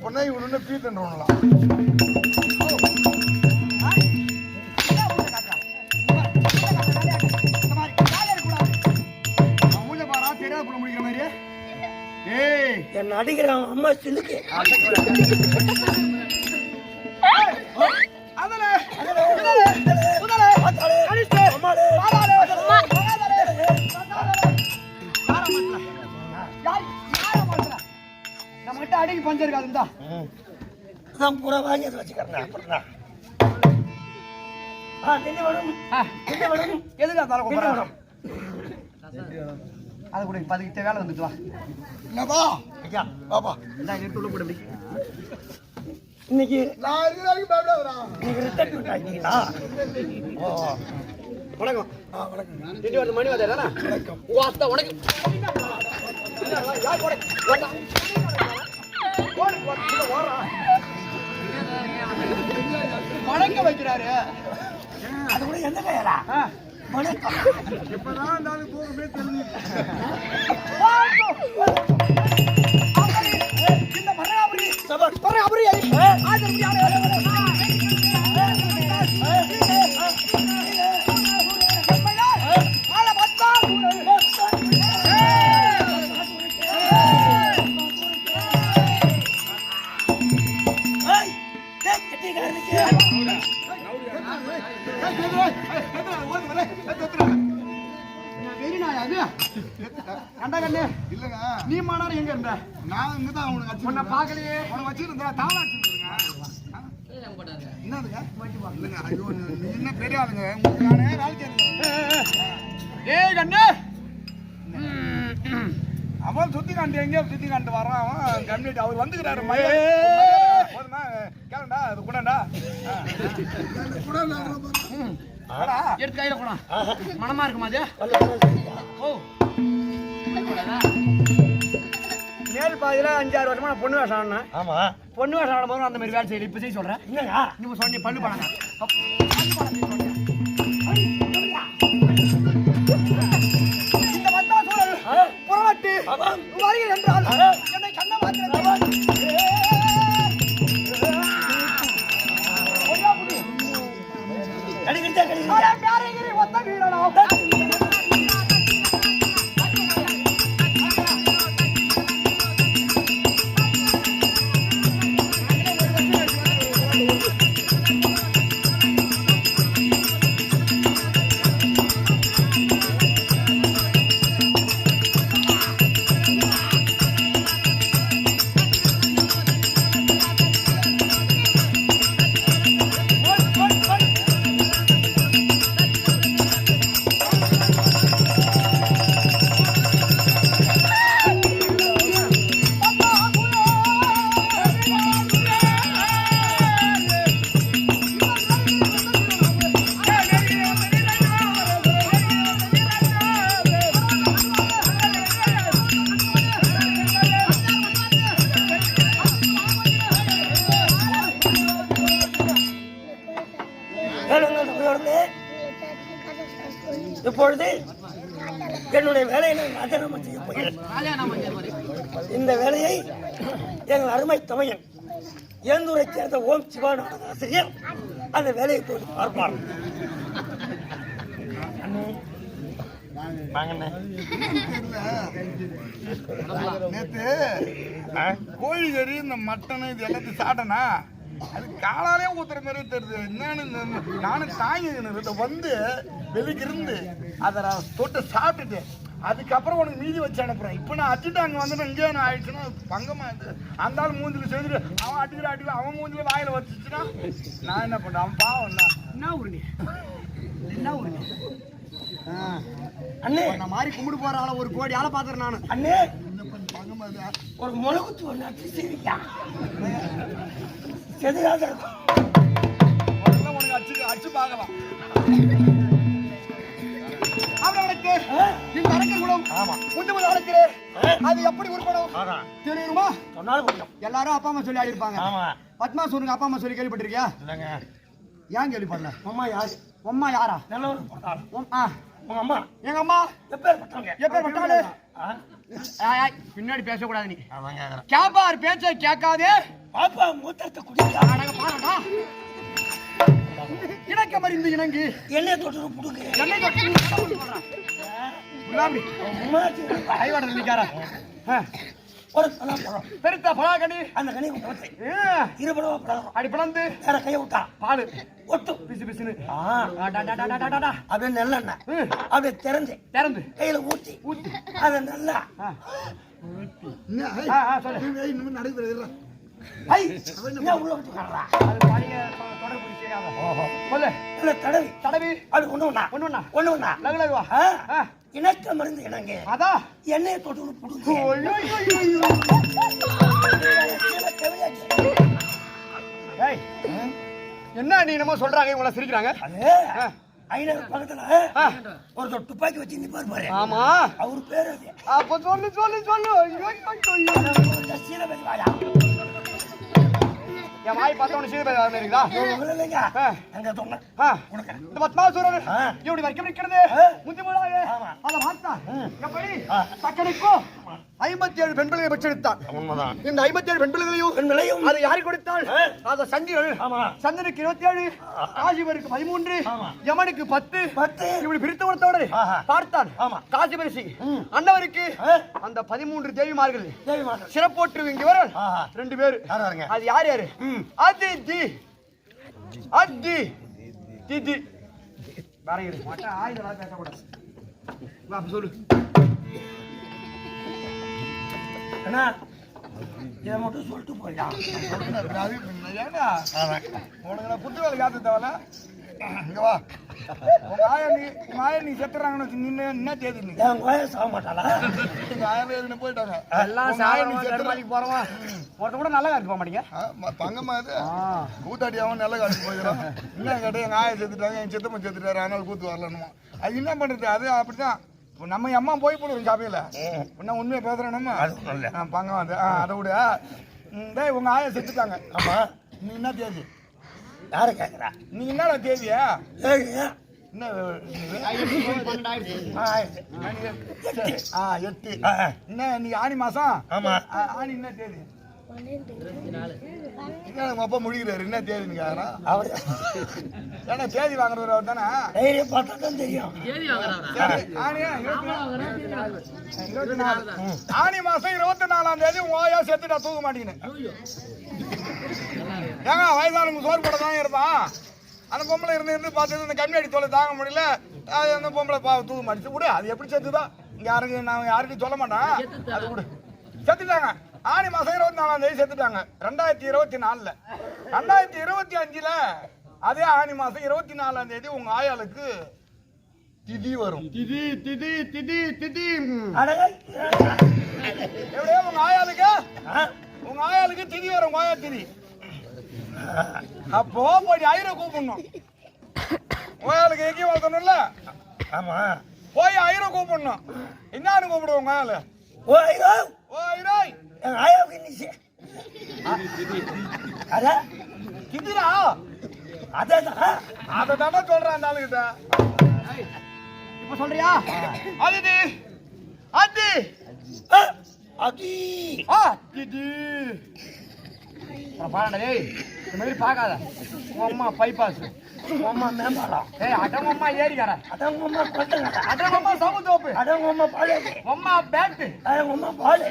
அப்படின்னா இவனு பீத்துன்றவங்களாம் மூஞ்ச பாரா தெரியாத புள்ள முடிக்கிற மாதிரி ஏய் என் அடிக்கிற அவன் அம்மா சிலுக்கு. நம்மகிட்ட அடிக்கு பஞ்சம் இருக்காது இந்தா. அதான் பூரா வாங்கி அதை வச்சுக்கிறேன் அப்புறம் தான். ஆ திண்டி வேணும். திண்டி வேணும். எதுக்கு அந்த திண்டி வேணும். அது கூட பதுக்கிட்ட வேலை வந்துட்டு வா. என்னப்பா ஐயா பாப்பா இந்த எடுத்து உள்ள போடு இன்னைக்கு நான் இருக்கிற வரைக்கும் பயப்படாதடா நீங்க ரிட்டர்ன் விட்டாங்களா ஓ வணக்கம். ஆ வணக்கம். திண்டி வந்து மணி வந்தாரா வணக்கம். உனக்கு. யார் போட? வணக்கம் வைக்கிறாரு. அது கூட எந்த கையரா வணக்கம் இப்பதான் அந்த ஆளு போகவே தெரிஞ்சு இந்த மரகாபுரி சபர் மரகாபுரி வச்சிருந்தா தாவலா வச்சிருந்தேங்க என்னதுங்க இல்லைங்க ஐயோ என்ன பெரிய ஆளுங்க? உங்களுக்கு நானே வேலை செய்யறேன் ஏய் கண்ணு! அவன் சுத்தி காண்டு எங்கேயோ சுத்தி காண்டு வரான். அவன் கம்யூனிட்டி அவர் வந்துக்கிறாரு மயில. போதுமா? கேளுடா அது கூடண்டா எடுத்து கையில போனா மனமா இருக்குமா அது? ஓ. மேல் பாதியில அஞ்சாறு வருஷமா நான் பொண்ணு வேஷம் ஆடினேன். ஆமா. பொண்ணு வேஷம் ஆடும்போது அந்த மாதிரி வேலை செய்யல. இப்ப செய்ய சொல்றேன். என்னங்க நீங்க சொன்னி பல்லு பழங்க இந்த வந்தா சூழல் புறவட்டு ஆமாம் வருகிறேன் என்றால் இப்பொழுது என்னுடைய வேலையை நான் ராஜினாமா செய்ய போகிறேன் இந்த வேலையை எங்கள் அருமை தமையன் ஏந்தூரை சேர்ந்த ஓம் சிவான ஆசிரியர் அந்த வேலையை போய் பார்ப்பார். நேத்து கோழி கறி இந்த மட்டன் இது எல்லாத்தையும் சாப்பிட்டேனா? அது காலாலே ஊத்துற மாதிரி தெரியுது. என்னன்னு நானும் தாங்கி வந்து வெளிக்கிருந்து அதை நான் தொட்டு சாப்பிட்டுட்டு அதுக்கப்புறம் உனக்கு மீதி வச்சு அனுப்புறேன். இப்போ நான் அடிச்சுட்டு அங்கே வந்து இங்கே நான் ஆயிடுச்சுன்னா பங்கமா இது அந்த ஆள் மூஞ்சில செஞ்சுட்டு அவன் அடிக்கிற அடிக்கிற அவன் மூஞ்சில வாயில வச்சுச்சுன்னா நான் என்ன பண்றேன் அவன் பாவம் இல்ல என்ன உருணி என்ன உருணி அண்ணே. நான் மாதிரி கும்பிடு போற ஆள ஒரு கோடி ஆளை பாத்துறேன் நானு. அண்ணே. பங்கமா இது ஒரு முழுகுத்து ஒன்று செதுகாத இருக்கும். உனக்கு அடிச்சு அடிச்சு பார்க்கலாம்? இந்த அரக்கர் குலம் ஆமா. முந்து முதல் வளர்க்கிறேன் அது எப்படி உருப்படும் தெரியுமா? சொன்னாலும் புரியும். எல்லாரும் அப்பா அம்மா சொல்லி ஆடிருப்பாங்க ஆமா. பத்மா சொல்லுங்க. அப்பா அம்மா சொல்லி கேள்விப்பட்டிருக்கியா? இல்லைங்க ஏன் கேள்விப்படல? அம்மா யாரு? அம்மா யாரா? உம், ஆ, உங்க அம்மா. எங்க அம்மா? எப்பேற்பட்டவங்க ஆய், பின்னாடி பேசக்கூடாது நீ. கேப்பார் பேச்ச கேட்காதே. பாப்பா மூத்தத்தை குடிக்கா இணக்க மறிந்து இணங்கு. எண்ணெய் தொட்டு புடுங்க என்னை தொட்டு குலாம்பி பெருத்த பலாகடி அந்த கனி இருபடவா பழம் அடி பிளந்து. வேற கையை விட்டா. பாலு. ஒட்டு. பிசு பிசுன்னு. ஆ, ஆ, டா, டா, டா, டா, டா, டா. அப்படியே நல்லெண்ணெய் அப்படியே திறந்து. திறந்து. கையில ஊத்தி. ஊத்தி. அதை நல்லா ஆ, என்ன? ஏய், ஆ, ஆ, சொல்லு ஏய், இன்னும் நடைபெறுது ஐ என்ன உள்ள விட்டு வர்றா அது பழைய தொ- தொடர்பு செய்யாத சொல்லு. இல்ல தடவி. தடவி. அது ஒண்ணு ஒண்ணா? ஒண்ணு ஒண்ணா. ஒண்ணு ஒண்ணா? லகு லகுவா? ஆ, ஆ. இணக்க மருந்து இணங்க. அதான் எண்ணெயை தொட்டு புடுங்க. என்ன நீ என்னமோ சொல்றாங்க இவங்கள சிரிக்கிறாங்க. ஐநூறு பக்கத்துல. ஒருத்தர் துப்பாக்கி வச்சு நிப்பாரு பாரு ஆமா அவர் பேரு அப்ப சொல்லு சொல்லு சொல்லு வாயா. என் வாய் பார்த்தவன சீதபதி வர இல்லைங்க. அங்க சொன்னேன். உனக்கு. இந்த பத்மாசுரர் ஆ. இப்படி வரைக்கும். அதை பார்த்தா எப்படி ஆ. ஐம்பத்தி ஏழு பெண் பிள்ளைகளை பெற்றெடுத்தான் இந்த ஐம்பத்தி ஏழு பெண் பிள்ளைகளையும் பெண் விளையும். அது யாரு கொடுத்தாள். அத சந்திரன் ஆமா. சந்திரனுக்கு இருபத்தி ஏழு காசிபருக்கு பதிமூன்று. யமனுக்கு பத்து பத்து. இப்படி பிரித்து கொடுத்தவரை ஆஹா. பார்த்தான் ஆமா. காசிபரிசி ஆ. அந்த பதிமூன்று தேவிமார்கள். சிறப்போற்று இங்க வர ஆஹா. ரெண்டு பேரு யார் யாருங்க? அது யார் யாரு. அது தி அத்தி திதி வேற இரு மாட்டா ஆயுதம் பேசக்கூடாது சொல்லு அண்ணா, இதை மட்டும் சொல்லிட்டு போயா அது ஏடா உனக்கு நான் புத்து வேலை காத்து தேவையில்ல இங்க வா. உங்க ஆயா நீ உங்க ஆயா நீ செத்துறாங்கன்னு வச்சு நின்று என்ன தேதி நீ என் கோய சாக மாட்டாளா? எங்க போயிட்டாங்க எல்லாம் உங்க ஆயா நீ போறவா? ஒருத்த கூட நல்லா காத்து போக மாட்டீங்க? பங்கம்மா இது கூத்தாடி அவன் நல்ல காசு போயிடும் என்ன கேட்டு எங்க ஆயா செத்துட்டாங்க என் சித்தப்பன் செத்துட்டாரு அதனால கூத்து வரலன்னுமா அது என்ன பண்றது? அது அப்படிதான் நம்ம அம்மா போய் போடுவோம் சபையில என்ன உண்மையை நம்ம. அது ஒண்ணும் இல்ல. ஆ, அது விட. டேய் உங்க ஆயா செத்துட்டாங்க. ஆமா நீ என்ன தேதி? யாரு கேக்குறா? நீ என்னடா தேதியா? என்ன ஆ, எட்டு. என்ன நீ ஆனி மாசம்? ஆமா. ஆ, ஆனி என்ன தேதி? என்ன உங்க அப்பா முடிக்கிறாரு என்ன தேதின்னு அவரு ஏன்னா தேதி வாங்குறவர் அவர் தானே? பார்த்தா தான் தெரியும்? இருபத்தி நாலு. ஆனி மாசம் இருபத்தி நாலாம் தேதி உங்க ஆயா செத்துட்டா தூக்க ஏங்க வயதானவங்க சோறு போட தான் இருப்பான் அந்த பொம்பளை இருந்து இருந்து பார்த்தது இந்த கம்மியாடி தொலை தாங்க முடியல. அது அந்த பொம்பளை பா தூக்க மாட்டிச்சு விடு அது எப்படி செத்துதா. இங்க யாருக்கு நான் யாருக்கும் சொல்ல மாட்டேன். அது விடு. செத்துட்டாங்க. ஆனி மாசம் இருபத்தி நாலாம் தேதி செத்துட்டாங்க. ரெண்டாயிரத்தி இருபத்தி நாலுல. ரெண்டாயிரத்தி இருபத்தி அஞ்சுல அதே ஆனி மாசம் இருபத்தி நாலாம் தேதி உங்க ஆயாளுக்கு திதி வரும். திதி திதி திதி திதி. எப்படியா உங்க ஆயாளுக்கு ஆ, உங்க ஆயாளுக்கு திதி வரும் உங்க ஆயா திதி. அப்போ போய் ஐயரை கூப்பிடணும். உங்க ஆயாளுக்கு எங்கேயும் வளர்த்தணும்ல? ஆமா. போய் ஐயரை கூப்பிடணும். என்னன்னு கூப்பிடுவோம் உங்க ஆயாளு? ஓ ஐயோ. ஓ ஐயராய் என் ஆயாவுக்கு இன்னிச்சு அட திதிரா அதான் அதை தானே சொல்றேன் அந்த ஆளுகிட்ட இப்ப சொல்றியா அது அது அதி அப்புறம் பாருடா டேய் இந்த மாதிரி பார்க்காத அம்மா பைபாஸ் அம்மா ஏய் அடங்க அம்மா ஏறிக்கார அதான் உங்க அம்மா கொட்டங்கடா அடங்க அம்மா சமு தோப்பு அதான் உங்க அம்மா பாலாஜி அம்மா பேட்டு அதான் உங்க அம்மா பாலு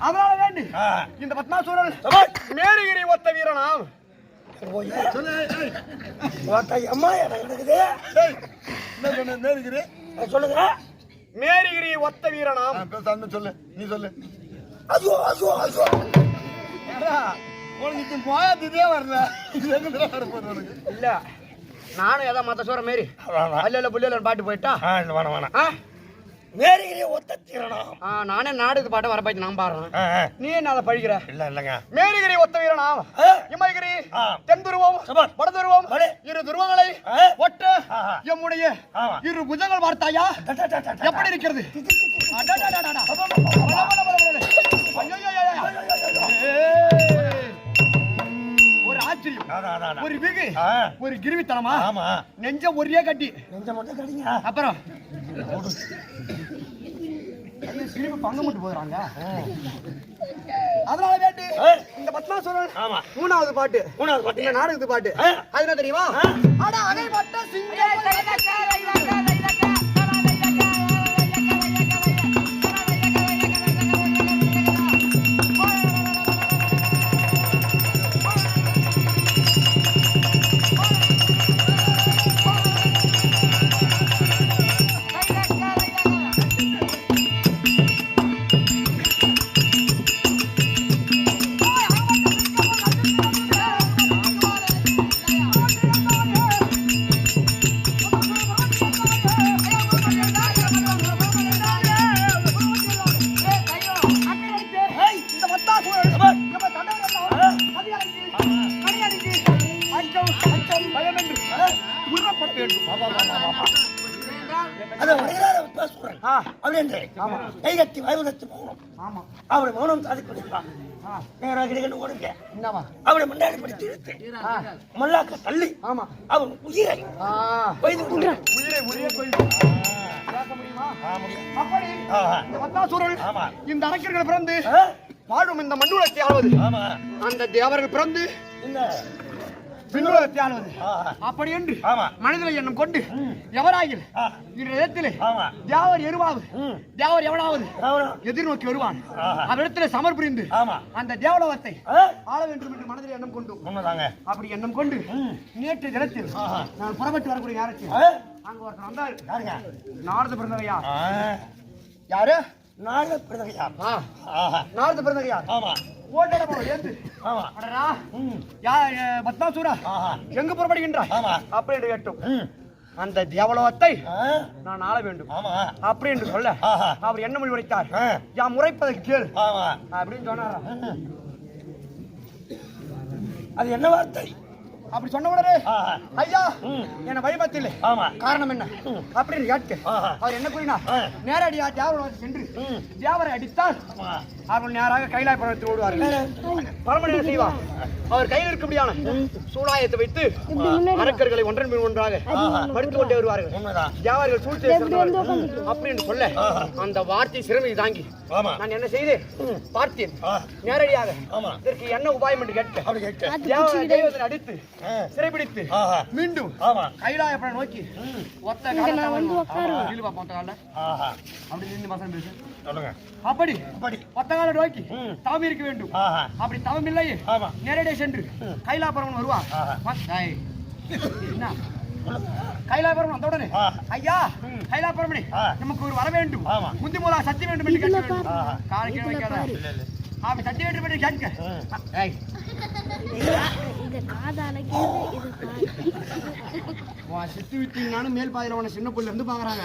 அதனால வேண்டி. ஆ. இந்த பத்மாசூரன். மேரிகிரி ஒத்த வீரனாம் சொல்லுங்க? மேரிகிரி ஒத்த வீரனாம் சொல்லு நீ சொல்லு. ஐயோ ஐயோ ஏடா, உனக்கு போயா வரல. இல்ல. நானும் ஏதோ மத்த சோற மாரி அல்ல புள்ளியில பாட்டு போயிட்டா வேணாம் வேணாம் ஆ? மேரிகிரி ஒத்த தீரணும் ஆ, நானே நாடகத்து பாட்டை வர பாய்ச்சி நான் பாடுறேன். நீ என்ன அதை படிக்கிற இல்ல இல்லைங்க மேரிகிரி ஒத்த வீரனாம். இமயகிரி. தென் துருவம். வட துருவம். இரு துருவங்களை. ஒட்ட. எம்முடைய. இரு புஜங்கள் பார்த்தாயா. எப்படி இருக்கிறது. ஐயோ. ஆச்சரியம். ஒரு வெகு ஆ. ஒரு கிருவித்தனமா ஆமா. நெஞ்ச ஒரே கட்டி. நெஞ்ச மட்டும் கடிங்க. அப்புறம்? கிருமி பங்கு மட்டும் போடுறாங்க அதனால ஏய். இந்த பத்மாசுரன் ஆமா. மூணாவது பாட்டு. மூணாவது பாத்தீங்க நாடகத்து பாட்டு. அது என்ன தெரியுமா. அட அதை பட்ட அதை வரையறாத விப்பாசுரன் ஆ, அப்படின்னு கை கட்டி வயவுதத்து மௌனம் ஆமா. அவரை மௌனம் சாதி கொண்டிருப்பான் ஆ, நேராக கிடைக்கணும் ஓடுங்க. என்னவா? அவரை முன்னாடி பிடித்து இழுத்து ஆ, மல்லாக்க தள்ளி ஆமா. அவன் உயிரை கொண்டான் உயிரை உயிரை முடியுமா? அப்படி. இந்த. இந்த அரக்கர்கள் பிறந்து? வாழும் இந்த மண்ணுலகத்தை ஆளுவது. ஆமா. அந்த தேவர்கள் பிறந்து விண்ணுலகத்தை ஆளுவது. அப்படி என்று ஆமா. மனிதனை எண்ணம் கொண்டு எவராயில் ஆ. இடத்திலே ஆமா. தேவர் எருவாவது. தேவர் எவனாவது. எதிர்நோக்கி வருவான். அவரிடத்திலே சமர் புரிந்து ஆமா அந்த தேவலோகத்தை? ஆள வேண்டும் என்று மனதில் எண்ணம் கொண்டு அப்படி எண்ணம் கொண்டு நேற்று தினத்தில். நான் புறப்பட்டு வரக்கூடிய நேரத்தில்? அங்க ஒருத்தன் வந்தாரு யாருங்க நாரத பிறந்தவையா. யாரு ஆ, ஆஹா. நாரத பிறந்தவையா ஆமா ஓட்டட போல ஏத்து ஆமா அடடா ம். யா பத்மாசூரா. எங்கு புறப்படுகின்றாய் ஆமா. அப்படி என்று கேட்டோம் ம். அந்த தேவலோகத்தை? நான் ஆள வேண்டும் ஆமா அப்படி என்று சொல்ல. அவர் என்ன மொழி உரைத்தார் ஆ. யாம் உரைப்பதற்கு கேள் ஆமா அப்படின்னு சொன்னாரா அது என்ன வார்த்தை அப்படி சொன்ன உடனே. ஐயா. என்ன வழிபத்தில் ஆமா. காரணம் என்ன? அப்படின்னு ஆஹா. அவர் என்ன கூறினார்? ஆ. நேரடியா தேவலோகத்தை சென்று. தேவரை அடித்தால் ஆமா. அவர்கள் நேராக கைலாய பர்வத்தில் ஓடுவார்கள். பரமன் என்ன செய்வார் அவர் கையில் இருக்கக்கூடியான சூடாயத்தை வைத்து அரக்கர்களை ஒன்றன் பின் ஒன்றாக மறுத்து கொண்டே வருவார்கள். தேவர்கள் சூழ்ச்சியை சிறந்தவர்கள். அப்படின்னு சொல்ல அந்த வார்த்தை சிறுமி தாங்கி நான் என்ன செய்தேன் பார்த்தேன். நேரடியாக. இதற்கு என்ன உபாயம் என்று கேட்க அப்படி அடித்து. சிறைபிடித்து மீண்டும் நோக்கி ஒத்த நின்று பேசு அப்படி அப்படி. ஒத்த கால நோக்கி. தவம் இருக்க வேண்டும். அப்படி தவம் இல்லை ஆமா. நேரடியாக சென்று கைலாபுரம் வருவான். ஆஹா. வா, டேய். என்ன? கைலாபுரம் வந்த உடனே ஆ. ஐயா கைலாபுரமணி. நமக்கு ஒரு வர வேண்டும். ஆமா. முந்தி மூலா சத்தி வேண்டும் என்று கேட்க வேண்டும். காலை கீழே வைக்காத அப்படி சத்தி வேண்டும் என்று கேட்க. இது காதால கேக்குது, இது உன் சித்து வித்தீங்கனாலும் மேல் பாதையில உன சின்ன புள்ள இருந்து பாக்குறாங்க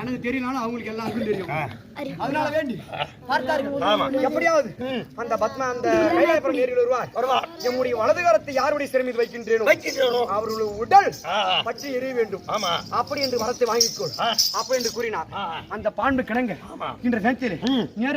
எனக்கு தெரியனாலும் அவங்களுக்கு எல்லாருக்கும் தெரியும் அதனால வேண்டி பார்த்தார்கள். எப்படியாவது அந்த பத்மா அந்த கைலாயபுரம் ஏரியில் வருவார் வருவார். எம்முடைய வலது கரத்தை யாருடைய சிறை மீது வைக்கின்றேனோ வைக்கின்றேனோ. அவர்களுடைய உடல். பற்றி எரிய வேண்டும் ஆமா அப்படி என்று வரத்தை வாங்கிக்கொள். அப்படி என்று கூறினார். அந்த பான்பு கிடங்க. இன்ற நேரத்தில் நேர